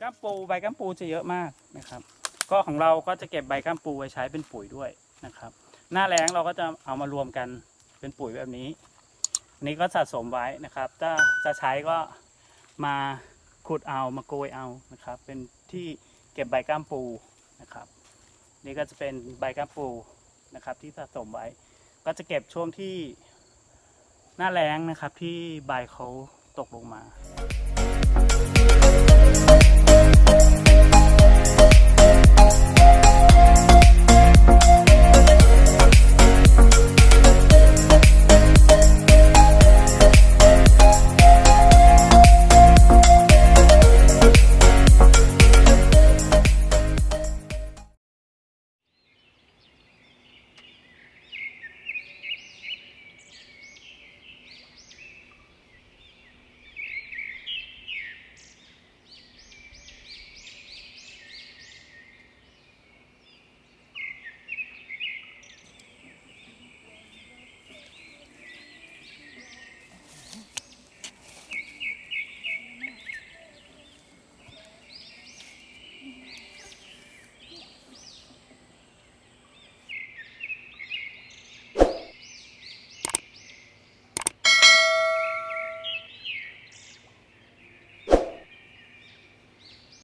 ก้านปูใบก้ามปูจะเยอะมากนะครับ ก็ของเราก็จะเก็บใบก้ามปูไว้ใช้เป็นปุ๋ยด้วยนะครับ หน้าแล้งเราก็จะเอามารวมกันเป็นปุ๋ยแบบนี้อันนี้ก็สะสมไว้นะครับ ถ้าจะใช้ก็มาขุดเอามาโกยเอานะครับ เป็นที่เก็บใบก้ามปูนะครับ นี่ก็จะเป็นใบก้ามปูนะครับ ที่สะสมไว้ ก็จะเก็บช่วงที่หน้าแรงนะครับที่ใบเขาตกลงมา